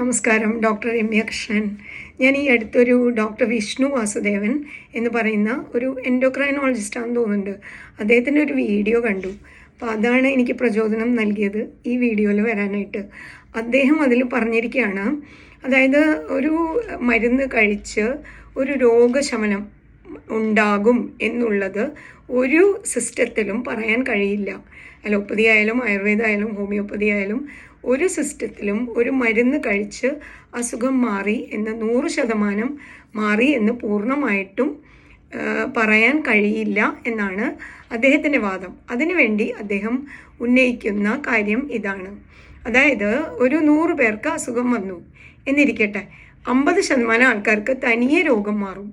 നമസ്കാരം ഡോക്ടർ രമ്യ കൃഷ്ണൻ ഞാൻ ഈ അടുത്തൊരു ഡോക്ടർ വിഷ്ണു വാസുദേവൻ എന്ന് പറയുന്ന ഒരു എൻഡോക്രൈനോളജിസ്റ്റാണെന്ന് തോന്നുന്നുണ്ട്. അദ്ദേഹത്തിന്റെ ഒരു വീഡിയോ കണ്ടു. അപ്പോൾ അതാണ് എനിക്ക് പ്രചോദനം നൽകിയത് ഈ വീഡിയോയിൽ വരാനായിട്ട്. അദ്ദേഹം അതിൽ പറഞ്ഞിരിക്കുകയാണ് അതായത് ഒരു മരുന്ന് കഴിച്ച് ഒരു രോഗശമനം ഉണ്ടാകും എന്നുള്ളത് ഒരു സിസ്റ്റത്തിലും പറയാൻ കഴിയില്ല. അലോപ്പതി ആയാലും ആയുർവേദ ആയാലും ഹോമിയോപ്പതി ആയാലും ഒരു സിസ്റ്റത്തിലും ഒരു മരുന്ന് കഴിച്ച് അസുഖം മാറി എന്ന് നൂറ് ശതമാനം മാറി എന്ന് പൂർണമായിട്ടും പറയാൻ കഴിയില്ല എന്നാണ് അദ്ദേഹത്തിന്റെ വാദം. അതിനുവേണ്ടി അദ്ദേഹം ഉന്നയിക്കുന്ന കാര്യം ഇതാണ്. അതായത് ഒരു നൂറ് പേർക്ക് അസുഖം വന്നു എന്നിരിക്കട്ടെ അമ്പത് ശതമാനം ആൾക്കാർക്ക് തനിയെ രോഗം മാറും.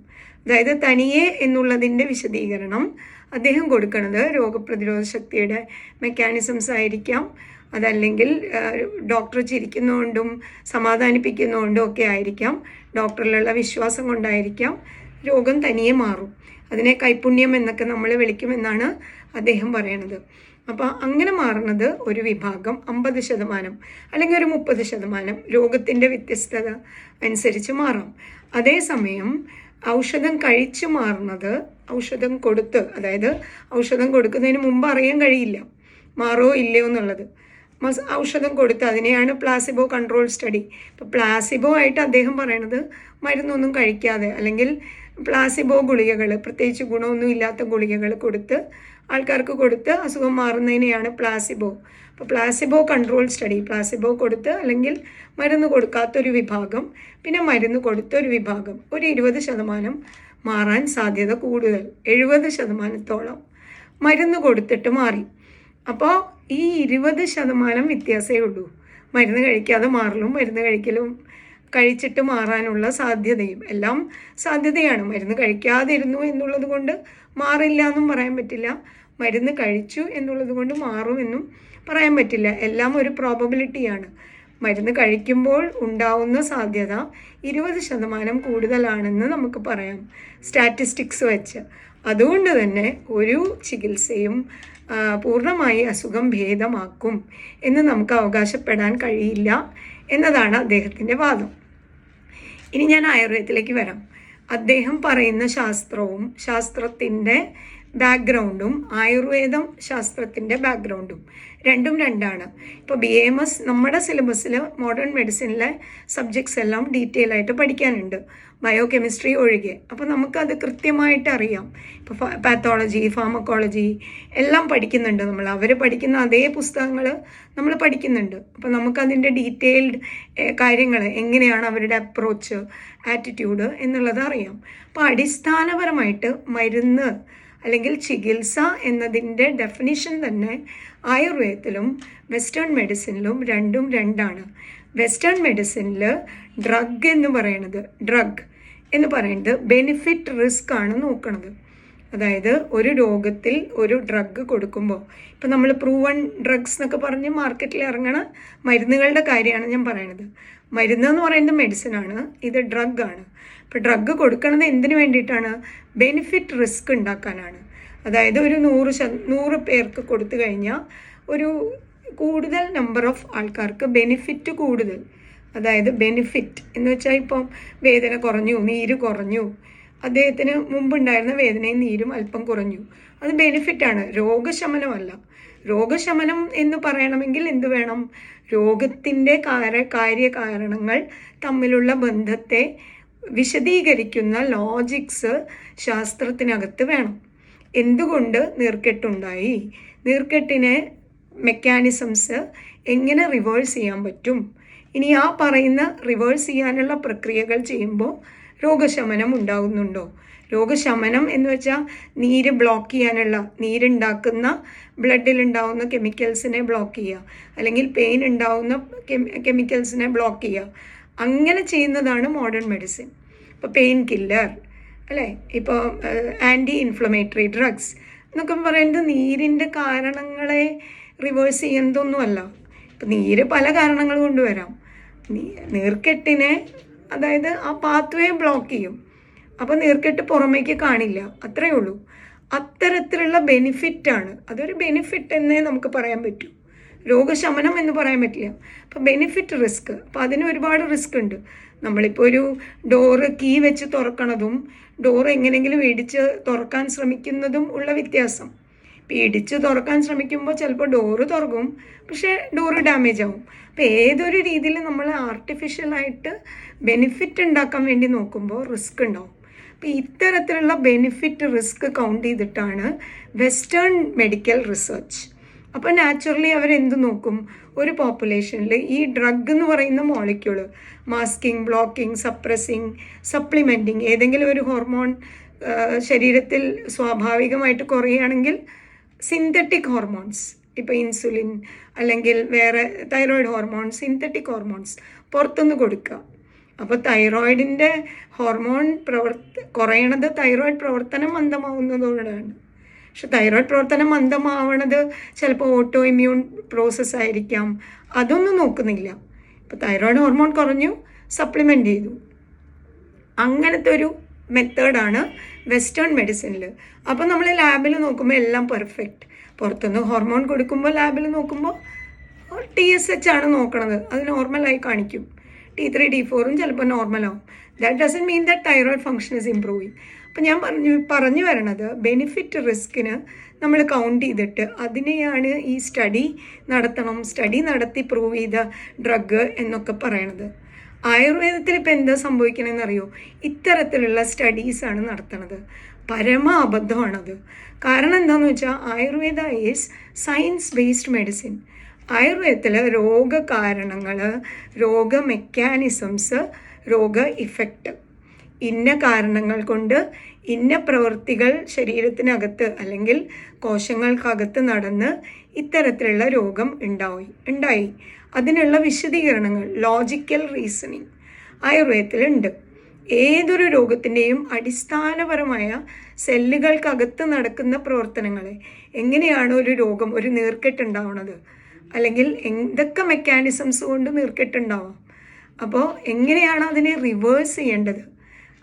അതായത് തനിയെ എന്നുള്ളതിന്റെ വിശദീകരണം അദ്ദേഹം കൊടുക്കുന്നത് രോഗപ്രതിരോധ ശക്തിയുടെ മെക്കാനിസംസ് ആയിരിക്കാം അതല്ലെങ്കിൽ ഡോക്ടർ ചിരിക്കുന്നതുകൊണ്ടും സമാധാനിപ്പിക്കുന്നതുകൊണ്ടും ഒക്കെ ആയിരിക്കാം. ഡോക്ടറിലുള്ള വിശ്വാസം കൊണ്ടായിരിക്കാം രോഗം തനിയെ മാറും. അതിനെ കൈപുണ്യം എന്നൊക്കെ നമ്മൾ വിളിക്കുമെന്നാണ് അദ്ദേഹം പറയണത്. അപ്പോൾ അങ്ങനെ മാറുന്നത് ഒരു വിഭാഗം അമ്പത് ശതമാനം അല്ലെങ്കിൽ ഒരു മുപ്പത് ശതമാനം രോഗത്തിന്റെ വ്യത്യസ്തത അനുസരിച്ച് മാറാം. അതേസമയം ഔഷധം കഴിച്ച് മാറുന്നത് ഔഷധം കൊടുത്ത് അതായത് ഔഷധം കൊടുക്കുന്നതിന് മുമ്പ് അറിയാൻ കഴിയില്ല മാറോ ഇല്ലയോ എന്നുള്ളത്. ഔഷധം കൊടുത്ത് അതിനെയാണ് പ്ലാസിബോ കൺട്രോൾ സ്റ്റഡി ഇപ്പോൾ പ്ലാസിബോ ആയിട്ട് അദ്ദേഹം പറയണത് മരുന്നൊന്നും കഴിക്കാതെ അല്ലെങ്കിൽ പ്ലാസിബോ ഗുളികകൾ പ്രത്യേകിച്ച് ഗുണമൊന്നും ഇല്ലാത്ത ഗുളികകൾ കൊടുത്ത് ആൾക്കാർക്ക് കൊടുത്ത് അസുഖം മാറുന്നതിനെയാണ് പ്ലാസിബോ. അപ്പോൾ പ്ലാസിബോ കൺട്രോൾ സ്റ്റഡി പ്ലാസിബോ കൊടുത്ത് അല്ലെങ്കിൽ മരുന്ന് കൊടുക്കാത്തൊരു വിഭാഗം പിന്നെ മരുന്ന് കൊടുത്തൊരു വിഭാഗം ഒരു ഇരുപത് ശതമാനം മാറാൻ സാധ്യത കൂടുതൽ എഴുപത് ശതമാനത്തോളം മരുന്ന് കൊടുത്തിട്ട് മാറി. അപ്പോൾ ഈ ഇരുപത് ശതമാനം വ്യത്യാസമേ ഉള്ളൂ. മരുന്ന് കഴിക്കാതെ മാറലും മരുന്ന് കഴിക്കലും കഴിച്ചിട്ട് മാറാനുള്ള സാധ്യതയും എല്ലാം സാധ്യതയാണ്. മരുന്ന് കഴിക്കാതിരുന്നു എന്നുള്ളത് കൊണ്ട് മാറില്ല എന്നും പറയാൻ പറ്റില്ല. മരുന്ന് കഴിച്ചു എന്നുള്ളത് കൊണ്ട് മാറുമെന്നും പറയാൻ പറ്റില്ല. എല്ലാം ഒരു പ്രോബബിലിറ്റിയാണ് മരുന്ന് കഴിക്കുമ്പോൾ ഉണ്ടാവുന്ന സാധ്യത ഇരുപത് ശതമാനം കൂടുതലാണെന്ന് നമുക്ക് പറയാം. സ്റ്റാറ്റിസ്റ്റിക്സ് വെച്ച്. അതുകൊണ്ട് തന്നെ ഒരു ചികിത്സയും പൂർണമായി അസുഖം ഭേദമാക്കും എന്ന് നമുക്ക് അവകാശപ്പെടാൻ കഴിയില്ല എന്നതാണ് അദ്ദേഹത്തിന്റെ വാദം. ഇനി ഞാൻ ആയുർവേദത്തിലേക്ക് വരാം. അദ്ദേഹം പറയുന്ന ശാസ്ത്രവും ശാസ്ത്രത്തിന്റെ ബാക്ക്ഗ്രൗണ്ടും ആയുർവേദം ശാസ്ത്രത്തിന്റെ ബാക്ക്ഗ്രൗണ്ടും രണ്ടും രണ്ടാണ്. ഇപ്പോൾ ബി എം എസ് നമ്മുടെ സിലബസിൽ മോഡേൺ മെഡിസിനിലെ സബ്ജക്ട്സ് എല്ലാം ഡീറ്റെയിൽ ആയിട്ട് പഠിക്കാനുണ്ട്. ബയോ കെമിസ്ട്രി ഒഴികെ. അപ്പോൾ നമുക്കത് കൃത്യമായിട്ട് അറിയാം. ഇപ്പോൾ പാത്തോളജി ഫാമക്കോളജി എല്ലാം പഠിക്കുന്നുണ്ട് നമ്മൾ അവർ പഠിക്കുന്ന അതേ പുസ്തകങ്ങൾ നമ്മൾ പഠിക്കുന്നുണ്ട്. അപ്പോൾ നമുക്കതിന്റെ ഡീറ്റെയിൽഡ് കാര്യങ്ങൾ എങ്ങനെയാണ് അവരുടെ അപ്രോച്ച് ആറ്റിറ്റ്യൂഡ് എന്നുള്ളത് അറിയാം. അപ്പോൾ അടിസ്ഥാനപരമായിട്ട് മരുന്ന് അല്ലെങ്കിൽ ചികിത്സ എന്നതിന്റെ ഡെഫിനിഷൻ തന്നെ ആയുർവേദത്തിലും വെസ്റ്റേൺ മെഡിസിനിലും രണ്ടും രണ്ടാണ്. വെസ്റ്റേൺ മെഡിസിനിൽ ഡ്രഗ് എന്ന് പറയണത് ഡ്രഗ് എന്ന് പറയുന്നത് ബെനിഫിറ്റ് റിസ്ക് ആണ് നോക്കുന്നത് അതായത് ഒരു രോഗത്തിൽ ഒരു ഡ്രഗ് കൊടുക്കുമ്പോൾ ഇപ്പം നമ്മൾ പ്രൂവൺ ഡ്രഗ്സ് എന്നൊക്കെ പറഞ്ഞ് മാർക്കറ്റിൽ ഇറങ്ങണ മരുന്നുകളുടെ കാര്യമാണ് ഞാൻ പറയണത്. മരുന്ന് എന്ന് പറയുന്നത് മെഡിസിനാണ് ഇത് ഡ്രഗ് ആണ്. ഇപ്പോൾ ഡ്രഗ് കൊടുക്കണത് എന്തിനു വേണ്ടിയിട്ടാണ്? ബെനിഫിറ്റ് റിസ്ക് ഉണ്ടാക്കാനാണ്. അതായത് ഒരു നൂറ് ശ നൂറ് പേർക്ക് കൊടുത്തു കഴിഞ്ഞാൽ ഒരു കൂടുതൽ നമ്പർ ഓഫ് ആൾക്കാർക്ക് ബെനിഫിറ്റ് കൂടുതൽ. അതായത് ബെനിഫിറ്റ് എന്ന് വെച്ചാൽ ഇപ്പം വേദന കുറഞ്ഞു നീര് കുറഞ്ഞു. അദ്ദേഹത്തിന് മുമ്പുണ്ടായിരുന്ന വേദനയും നീരും അല്പം കുറഞ്ഞു. അത് ബെനിഫിറ്റാണ് രോഗശമനമല്ല. രോഗശമനം എന്ന് പറയണമെങ്കിൽ എന്ത് വേണം? രോഗത്തിന്റെ കാര കാര്യകാരണങ്ങൾ തമ്മിലുള്ള ബന്ധത്തെ വിശദീകരിക്കുന്ന ലോജിക്സ് ശാസ്ത്രത്തിനകത്ത് വേണം. എന്തുകൊണ്ട് നീർക്കെട്ടുണ്ടായി? നീർക്കെട്ടിനെ മെക്കാനിസംസ് എങ്ങനെ റിവേഴ്സ് ചെയ്യാൻ പറ്റും? ഇനി ആ പറയുന്ന റിവേഴ്സ് ചെയ്യാനുള്ള പ്രക്രിയകൾ ചെയ്യുമ്പോൾ രോഗശമനം ഉണ്ടാകുന്നുണ്ടോ? രോഗശമനം എന്ന് വെച്ചാൽ നീര് ബ്ലോക്ക് ചെയ്യാനുള്ള നീരുണ്ടാക്കുന്ന ബ്ലഡിൽ ഉണ്ടാവുന്ന കെമിക്കൽസിനെ ബ്ലോക്ക് ചെയ്യുക. അല്ലെങ്കിൽ പെയിൻ ഉണ്ടാവുന്ന കെമിക്കൽസിനെ ബ്ലോക്ക് ചെയ്യുക. അങ്ങനെ ചെയ്യുന്നതാണ് മോഡേൺ മെഡിസിൻ ഇപ്പോൾ പെയിൻ കില്ലർ അല്ലേ? ഇപ്പോൾ ആന്റി ഇൻഫ്ലമേറ്ററി ഡ്രഗ്സ് എന്നൊക്കെ പറയുന്നത് നീരിന്റെ കാരണങ്ങളെ റിവേഴ്സ് ചെയ്യുന്നതൊന്നുമല്ല. ഇപ്പം നീര് പല കാരണങ്ങൾ കൊണ്ടുവരാം. നീ- നീർക്കെട്ടിനെ അതായത് ആ പാത്വേ ബ്ലോക്ക് ചെയ്യും. അപ്പോൾ നീർക്കെട്ട് പുറമേക്ക് കാണില്ല. അത്രയേ ഉള്ളൂ. അത്തരത്തിലുള്ള ബെനിഫിറ്റാണ് അതൊരു ബെനിഫിറ്റ് എന്നേ നമുക്ക് പറയാൻ പറ്റൂ. രോഗശമനം എന്ന് പറയാൻ പറ്റില്ല. അപ്പം ബെനിഫിറ്റ് റിസ്ക് അപ്പം അതിന് ഒരുപാട് റിസ്ക് ഉണ്ട്. നമ്മളിപ്പോൾ ഒരു ഡോറ് കീ വെച്ച് തുറക്കണതും ഡോറ് എങ്ങനെയെങ്കിലും ഇടിച്ച് തുറക്കാൻ ശ്രമിക്കുന്നതും ഉള്ള വ്യത്യാസം. ഇപ്പം ഇടിച്ച് തുറക്കാൻ ശ്രമിക്കുമ്പോൾ ചിലപ്പോൾ ഡോറ് തുറക്കും. പക്ഷേ ഡോറ് ഡാമേജ് ആവും. അപ്പം ഏതൊരു രീതിയിൽ നമ്മൾ ആർട്ടിഫിഷ്യലായിട്ട് ബെനിഫിറ്റ് ഉണ്ടാക്കാൻ വേണ്ടി നോക്കുമ്പോൾ റിസ്ക് ഉണ്ടാവും. അപ്പം ഇത്തരത്തിലുള്ള ബെനിഫിറ്റ് റിസ്ക് കൗണ്ട് ചെയ്തിട്ടാണ് വെസ്റ്റേൺ മെഡിക്കൽ റിസർച്ച് അപ്പോൾ നാച്ചുറലി അവരെന്ത് നോക്കും? ഒരു പോപ്പുലേഷനിൽ ഈ ഡ്രഗ് എന്ന് പറയുന്ന molecule masking blocking suppressing supplementing ഏതെങ്കിലും ഒരു ഹോർമോൺ ശരീരത്തിൽ സ്വാഭാവികമായിട്ട് കുറയുകയാണെങ്കിൽ സിന്തറ്റിക് ഹോർമോൺസ് ഇപ്പോൾ ഇൻസുലിൻ അല്ലെങ്കിൽ വേറെ തൈറോയിഡ് ഹോർമോൺ സിന്തറ്റിക് ഹോർമോൺസ് പുറത്തുനിന്ന് കൊടുക്കുക അപ്പോൾ തൈറോയിഡിന്റെ ഹോർമോൺ പ്രവർത്തി കുറയണത് തൈറോയിഡ് പ്രവർത്തനം മന്ദമാവുന്നതോടാണ് പക്ഷെ തൈറോയിഡ് പ്രവർത്തനം മന്ദമാവണത് ചിലപ്പോൾ ഓട്ടോ ഇമ്മ്യൂൺ പ്രോസസ്സ് ആയിരിക്കാം. അതൊന്നും നോക്കുന്നില്ല. ഇപ്പോൾ തൈറോയിഡ് ഹോർമോൺ കുറഞ്ഞു സപ്ലിമെന്റ് ചെയ്തു. അങ്ങനത്തെ ഒരു മെത്തേഡാണ് വെസ്റ്റേൺ മെഡിസിനിൽ അപ്പോൾ നമ്മൾ ലാബിൽ നോക്കുമ്പോൾ എല്ലാം പെർഫെക്റ്റ് പുറത്തുനിന്ന് ഹോർമോൺ കൊടുക്കുമ്പോൾ ലാബിൽ നോക്കുമ്പോൾ ടി എസ് എച്ച് ആണ് നോക്കണത്. അത് നോർമലായി കാണിക്കും. ടി ത്രീ ടി ഫോറും ചിലപ്പോൾ നോർമലാവും that doesn't mean that thyroid function is improving അപ്പം ഞാൻ പറഞ്ഞു പറഞ്ഞു വരണത് ബെനിഫിറ്റ് റിസ്കിന് നമ്മൾ കൗണ്ട് ചെയ്തിട്ട് അതിനെയാണ് ഈ സ്റ്റഡി നടത്തണം. സ്റ്റഡി നടത്തി പ്രൂവ് ചെയ്ത ഡ്രഗ് എന്നൊക്കെ പറയണത്. ആയുർവേദത്തിൽ ഇപ്പം എന്താ സംഭവിക്കണമെന്ന് അറിയോ? ഇത്തരത്തിലുള്ള സ്റ്റഡീസാണ് നടത്തുന്നത് പരമ അബദ്ധമാണത് കാരണം എന്താണെന്ന് വെച്ചാൽ Ayurveda is science based medicine ആയുർവേദത്തിൽ രോഗകാരണങ്ങൾ രോഗ മെക്കാനിസംസ് രോഗ ഇഫക്റ്റ് ഇന്ന കാരണങ്ങൾ കൊണ്ട് ഇന്ന പ്രവൃത്തികൾ ശരീരത്തിനകത്ത് അല്ലെങ്കിൽ കോശങ്ങൾക്കകത്ത് നടന്ന് ഇത്തരത്തിലുള്ള രോഗം ഉണ്ടായി ഉണ്ടായി. അതിനുള്ള വിശദീകരണങ്ങൾ ലോജിക്കൽ റീസണിങ് ആയുർവേദത്തിലുണ്ട്. ഏതൊരു രോഗത്തിന്റെയും അടിസ്ഥാനപരമായ സെല്ലുകൾക്കകത്ത് നടക്കുന്ന പ്രവർത്തനങ്ങളെ എങ്ങനെയാണ് ഒരു രോഗം ഒരു നീർക്കെട്ടുണ്ടാവുന്നത് അല്ലെങ്കിൽ എന്തൊക്കെ മെക്കാനിസംസ് കൊണ്ട് നീർക്കെട്ടുണ്ടാവാം അപ്പോൾ എങ്ങനെയാണ് അതിനെ റിവേഴ്സ് ചെയ്യേണ്ടത്?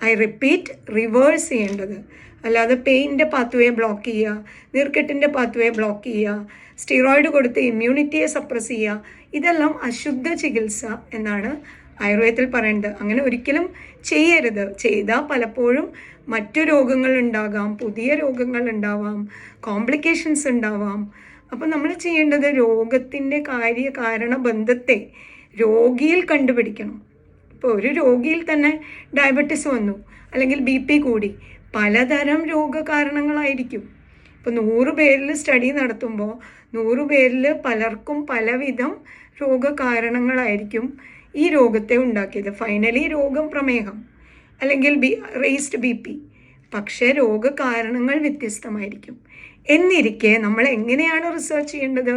ഐ റിപ്പീറ്റ് റിവേഴ്സ് ചെയ്യേണ്ടത്. അല്ലാതെ പെയിന്റെ പാത്വേ ബ്ലോക്ക് ചെയ്യുക നീർക്കെട്ടിന്റെ പാത്വേ ബ്ലോക്ക് ചെയ്യുക സ്റ്റിറോയിഡ് കൊടുത്ത് ഇമ്മ്യൂണിറ്റിയെ സപ്രസ് ചെയ്യുക ഇതെല്ലാം അശുദ്ധ ചികിത്സ എന്നാണ് ആയുർവേദത്തിൽ പറയേണ്ടത്. അങ്ങനെ ഒരിക്കലും ചെയ്യരുത്. ചെയ്താൽ പലപ്പോഴും മറ്റു രോഗങ്ങൾ ഉണ്ടാകാം പുതിയ രോഗങ്ങൾ ഉണ്ടാവാം കോംപ്ലിക്കേഷൻസ് ഉണ്ടാവാം. അപ്പോൾ നമ്മൾ ചെയ്യേണ്ടത് രോഗത്തിന്റെ കാര്യ കാരണ ബന്ധത്തെ രോഗിയിൽ കണ്ടുപിടിക്കണം. ഇപ്പോൾ ഒരു രോഗിയിൽ തന്നെ ഡയബറ്റിസ് വന്നു അല്ലെങ്കിൽ ബി പി കൂടി. പലതരം രോഗകാരണങ്ങളായിരിക്കും. ഇപ്പോൾ നൂറ് പേരിൽ സ്റ്റഡി നടത്തുമ്പോൾ നൂറ് പേരിൽ പലർക്കും പലവിധം രോഗകാരണങ്ങളായിരിക്കും ഈ രോഗത്തെ ഉണ്ടാക്കിയത്. ഫൈനലി രോഗം പ്രമേഹം അല്ലെങ്കിൽ ബി റേസ്ഡ് ബി പി പക്ഷേ രോഗകാരണങ്ങൾ വ്യത്യസ്തമായിരിക്കും. എന്നിരിക്കെ നമ്മൾ എങ്ങനെയാണ് റിസർച്ച് ചെയ്യേണ്ടത്?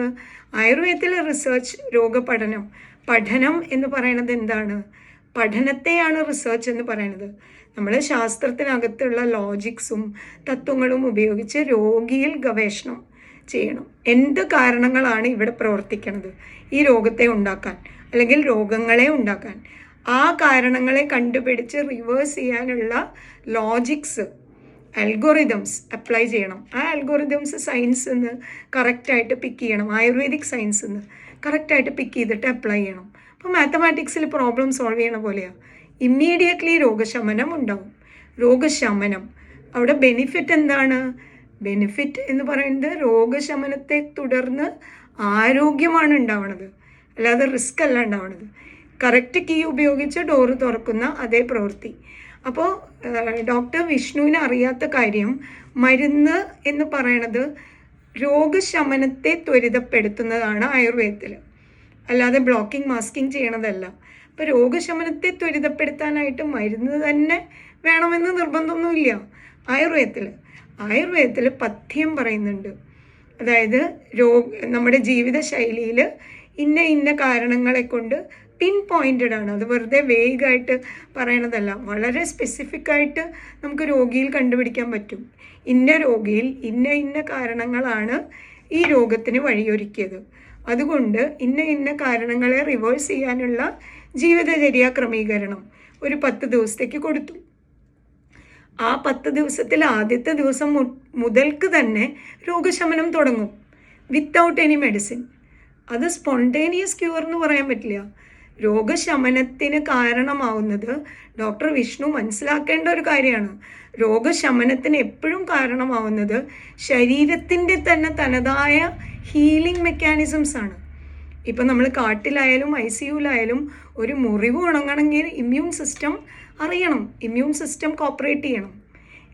ആയുർവേദത്തിലെ റിസർച്ച് രോഗപഠനം പഠനം എന്ന് പറയുന്നത് എന്താണ്? പഠനത്തെയാണ് റിസർച്ച് എന്ന് പറയുന്നത്. നമ്മൾ ശാസ്ത്രത്തിനകത്തുള്ള ലോജിക്സും തത്വങ്ങളും ഉപയോഗിച്ച് രോഗിയിൽ ഗവേഷണം ചെയ്യണം. എന്ത് കാരണങ്ങളാണ് ഇവിടെ പ്രവർത്തിക്കുന്നത് ഈ രോഗത്തെ ഉണ്ടാക്കാൻ അല്ലെങ്കിൽ രോഗങ്ങളെ ഉണ്ടാക്കാൻ. ആ കാരണങ്ങളെ കണ്ടുപിടിച്ച് റിവേഴ്സ് ചെയ്യാനുള്ള ലോജിക്സ് അൽഗോറിതംസ് അപ്ലൈ ചെയ്യണം. ആ അൽഗോറിതംസ് സയൻസ് നിന്ന് കറക്റ്റായിട്ട് പിക്ക് ചെയ്യണം. ആയുർവേദിക് സയൻസ് നിന്ന് കറക്റ്റായിട്ട് പിക്ക് ചെയ്തിട്ട് അപ്ലൈ ചെയ്യണം. അപ്പോൾ മാത്തമാറ്റിക്സിൽ പ്രോബ്ലം സോൾവ് ചെയ്യണ പോലെയാണ് ഇമ്മീഡിയറ്റ്ലി രോഗശമനം ഉണ്ടാവും. രോഗശമനം. അവിടെ ബെനിഫിറ്റ് എന്താണ്? ബെനിഫിറ്റ് എന്ന് പറയുന്നത് രോഗശമനത്തെ തുടർന്ന് ആരോഗ്യമാണ് ഉണ്ടാവണത്. അല്ലാതെ റിസ്ക് അല്ല ഉണ്ടാവണത്. കറക്റ്റ് കീ ഉപയോഗിച്ച് ഡോറ് തുറക്കുന്ന അതേ പ്രവൃത്തി. അപ്പോൾ ഡോക്ടർ വിഷ്ണുവിന് അറിയാത്ത കാര്യം മരുന്ന് എന്ന് പറയണത് രോഗശമനത്തെ ത്വരിതപ്പെടുത്തുന്നതാണ് ആയുർവേദത്തിൽ അല്ലാതെ ബ്ലോക്കിംഗ് മാസ്കിങ് ചെയ്യണതല്ല. അപ്പോൾ രോഗശമനത്തെ ത്വരിതപ്പെടുത്താനായിട്ട് മരുന്ന് തന്നെ വേണമെന്ന് നിർബന്ധമൊന്നുമില്ല. ആയുർവേദത്തിൽ ആയുർവേദത്തിൽ പഥ്യം പറയുന്നുണ്ട്. അതായത് രോഗ നമ്മുടെ ജീവിതശൈലിയിൽ ഇന്ന ഇന്ന കാരണങ്ങളെ കൊണ്ട് പിൻ പോയിന്റഡ് ആണ്. അത് വെറുതെ വേഗമായിട്ട് പറയണതല്ല. വളരെ സ്പെസിഫിക് ആയിട്ട് നമുക്ക് രോഗിയിൽ കണ്ടുപിടിക്കാൻ പറ്റും. ഇന്ന രോഗിയിൽ ഇന്ന ഇന്ന കാരണങ്ങളാണ് ഈ രോഗത്തിന് വഴിയൊരുക്കിയത്. അതുകൊണ്ട് ഇന്ന ഇന്ന കാരണങ്ങളെ റിവേഴ്സ് ചെയ്യാനുള്ള ജീവിതചര്യ ക്രമീകരണം ഒരു പത്ത് ദിവസത്തേക്ക് കൊടുത്തു. ആ പത്ത് ദിവസത്തിൽ ആദ്യത്തെ ദിവസം മുതൽക്ക് തന്നെ രോഗശമനം തുടങ്ങും. വിത്തൗട്ട് എനി മെഡിസിൻ അത് സ്പോണ്ടേനിയസ് ക്യൂർ എന്ന് പറയാൻ പറ്റില്ല. രോഗശമനത്തിന് കാരണമാവുന്നത് ഡോക്ടർ വിഷ്ണു മനസ്സിലാക്കേണ്ട ഒരു കാര്യമാണ്. രോഗശമനത്തിന് എപ്പോഴും കാരണമാവുന്നത് ശരീരത്തിന്റെ തന്നെ തനതായ ഹീലിംഗ് മെക്കാനിസംസ് ആണ്. ഇപ്പം നമ്മൾ കാട്ടിലായാലും ഐ സി യുലായാലും ഒരു മുറിവ് ഉണങ്ങണമെങ്കിൽ ഇമ്മ്യൂൺ സിസ്റ്റം അറിയണം. ഇമ്മ്യൂൺ സിസ്റ്റം കോപ്പറേറ്റ് ചെയ്യണം.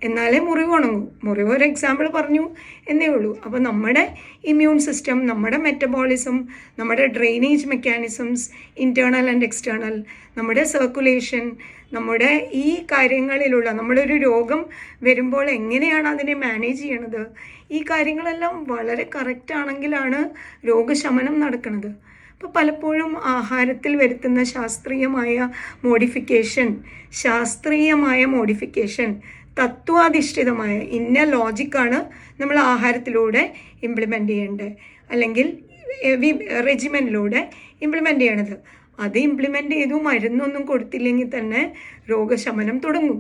എന്നാലേ മുറിവ് ഉണങ്ങൂ മുറിവ് ഒരു എക്സാമ്പിൾ പറഞ്ഞു എന്നേ ഉള്ളൂ. അപ്പോൾ നമ്മുടെ ഇമ്മ്യൂൺ സിസ്റ്റം നമ്മുടെ മെറ്റബോളിസം നമ്മുടെ drainage mechanisms internal and external നമ്മുടെ സർക്കുലേഷൻ നമ്മുടെ ഈ കാര്യങ്ങളിലുള്ള നമ്മളൊരു രോഗം വരുമ്പോൾ എങ്ങനെയാണ് അതിനെ മാനേജ് ചെയ്യണത്? ഈ കാര്യങ്ങളെല്ലാം വളരെ കറക്റ്റ് ആണെങ്കിലാണ് രോഗശമനം നടക്കുന്നത് അപ്പോൾ പലപ്പോഴും ആഹാരത്തിൽ വരുത്തുന്ന ശാസ്ത്രീയമായ മോഡിഫിക്കേഷൻ ശാസ്ത്രീയമായ മോഡിഫിക്കേഷൻ തത്വാധിഷ്ഠിതമായ ഇന്ന ലോജിക്കാണ് നമ്മൾ ആഹാരത്തിലൂടെ ഇംപ്ലിമെന്റ് ചെയ്യേണ്ടത്. അല്ലെങ്കിൽ റെജിമെന്റിലൂടെ ഇംപ്ലിമെന്റ് ചെയ്യണത്. അത് ഇംപ്ലിമെന്റ് ചെയ്തു മരുന്നൊന്നും കൊടുത്തില്ലെങ്കിൽ തന്നെ രോഗശമനം തുടങ്ങും.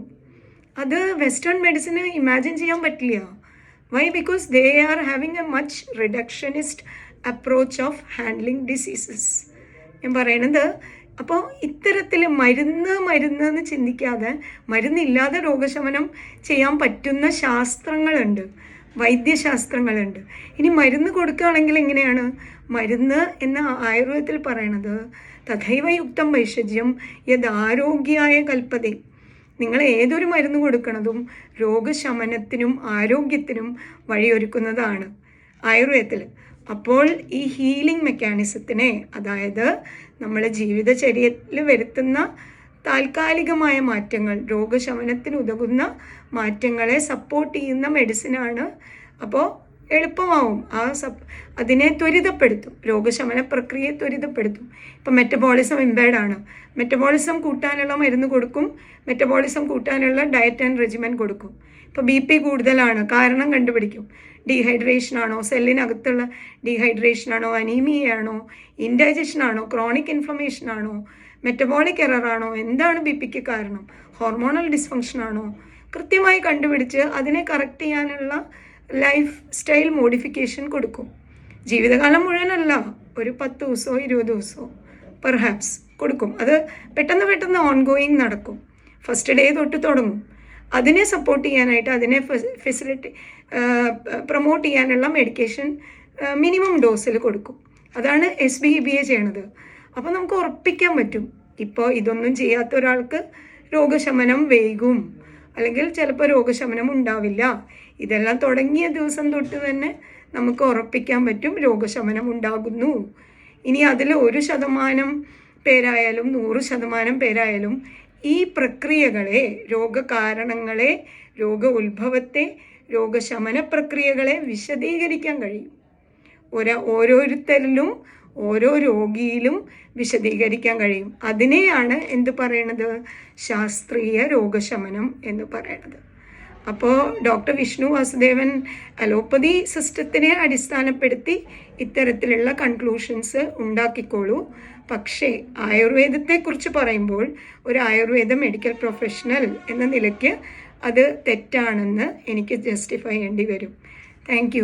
അത് വെസ്റ്റേൺ മെഡിസിന് ഇമാജിൻ ചെയ്യാൻ പറ്റില്ല. Why because they are having a much reductionist approach of handling diseases ഞാൻ പറയണത് അപ്പോൾ ഇത്തരത്തിൽ മരുന്ന് മരുന്ന് എന്ന് ചിന്തിക്കാതെ മരുന്നില്ലാതെ രോഗശമനം ചെയ്യാൻ പറ്റുന്ന ശാസ്ത്രങ്ങളുണ്ട്. വൈദ്യശാസ്ത്രങ്ങളുണ്ട്. ഇനി മരുന്ന് കൊടുക്കുകയാണെങ്കിൽ എങ്ങനെയാണ്? മരുന്ന് എന്ന ആയുർവേദത്തിൽ പറയണത് തഥൈവ യുക്തം വൈഷജ്യം യഥാരോഗ്യായ കൽപ്പതി. നിങ്ങൾ ഏതൊരു മരുന്ന് കൊടുക്കണതും രോഗശമനത്തിനും ആരോഗ്യത്തിനും വഴിയൊരുക്കുന്നതാണ് ആയുർവേദത്തിൽ അപ്പോൾ ഈ ഹീലിംഗ് മെക്കാനിസത്തിനെ അതായത് നമ്മുടെ ജീവിതചര്യയിൽ വരുത്തുന്ന താൽക്കാലികമായ മാറ്റങ്ങൾ രോഗശമനത്തിന് ഉതകുന്ന മാറ്റങ്ങളെ സപ്പോർട്ട് ചെയ്യുന്ന മെഡിസിനാണ് അപ്പോൾ എളുപ്പമാവും. ആ സപ് അതിനെ ത്വരിതപ്പെടുത്തും. രോഗശമന പ്രക്രിയയെ ത്വരിതപ്പെടുത്തും. ഇപ്പം മെറ്റബോളിസം ഇമ്പേർഡ് ആണ്. മെറ്റബോളിസം കൂട്ടാനുള്ള മരുന്ന് കൊടുക്കും. മെറ്റബോളിസം കൂട്ടാനുള്ള ഡയറ്റ് ആൻഡ് റെജിമെൻ കൊടുക്കും. ഇപ്പോൾ ബി പി കൂടുതലാണ്. കാരണം കണ്ടുപിടിക്കും. ഡീഹൈഡ്രേഷൻ ആണോ? സെല്ലിനകത്തുള്ള ഡീഹൈഡ്രേഷൻ ആണോ? അനീമിയ ആണോ? ഇൻഡൈജഷൻ ആണോ? ക്രോണിക് ഇൻഫ്ലമേഷൻ ആണോ? മെറ്റബോളിക് എറർ ആണോ? എന്താണ് ബി പിക്ക് കാരണം? ഹോർമോണൽ ഡിസ്ഫങ്ഷൻ ആണോ? കൃത്യമായി കണ്ടുപിടിച്ച് അതിനെ കറക്റ്റ് ചെയ്യാനുള്ള ലൈഫ് സ്റ്റൈൽ മോഡിഫിക്കേഷൻ കൊടുക്കും. ജീവിതകാലം മുഴുവനല്ല ഒരു പത്ത് ദിവസമോ ഇരുപത് ദിവസമോ പെർഹാപ്സ് കൊടുക്കും. അത് പെട്ടെന്ന് പെട്ടെന്ന് ഓൺഗോയിങ് നടക്കും. ഫസ്റ്റ് ഡേ തൊട്ട് തുടങ്ങും. അതിനെ സപ്പോർട്ട് ചെയ്യാനായിട്ട് അതിനെ ഫെസിലിറ്റി പ്രൊമോട്ട് ചെയ്യാനുള്ള മെഡിക്കേഷൻ മിനിമം ഡോസിൽ കൊടുക്കും. അതാണ് എസ് ബി ബി എ ചെയ്യണത്. അപ്പോൾ നമുക്ക് ഉറപ്പിക്കാൻ പറ്റും. ഇപ്പോൾ ഇതൊന്നും ചെയ്യാത്ത ഒരാൾക്ക് രോഗശമനം വൈകും. അല്ലെങ്കിൽ ചിലപ്പോൾ രോഗശമനം ഉണ്ടാവില്ല. ഇതെല്ലാം തുടങ്ങിയ ദിവസം തൊട്ട് തന്നെ നമുക്ക് ഉറപ്പിക്കാൻ പറ്റും രോഗശമനം ഉണ്ടാകുന്നു. ഇനി അതിൽ ഒരു ശതമാനം പേരായാലും നൂറ് ശതമാനം പേരായാലും ഈ പ്രക്രിയകളെ രോഗകാരണങ്ങളെ രോഗ ഉത്ഭവത്തെ രോഗശമന പ്രക്രിയകളെ വിശദീകരിക്കാൻ കഴിയും. ഒരു ഓരോരുത്തരിലും ഓരോ രോഗിയിലും വിശദീകരിക്കാൻ കഴിയും. അതിനെയാണ് എന്ത് പറയണത്? ശാസ്ത്രീയ രോഗശമനം എന്ന് പറയണത്. അപ്പോൾ ഡോക്ടർ വിഷ്ണു വാസുദേവൻ അലോപ്പതി സിസ്റ്റത്തിനെ അടിസ്ഥാനപ്പെടുത്തി ഇത്തരത്തിലുള്ള കൺക്ലൂഷൻസ് ഉണ്ടാക്കിക്കോളൂ. പക്ഷേ ആയുർവേദത്തെക്കുറിച്ച് പറയുമ്പോൾ ഒരു ആയുർവേദ മെഡിക്കൽ പ്രൊഫഷണൽ എന്ന നിലയ്ക്ക് അത് തെറ്റാണെന്ന് എനിക്ക് ജസ്റ്റിഫൈ ചെയ്യേണ്ടി വരും. താങ്ക്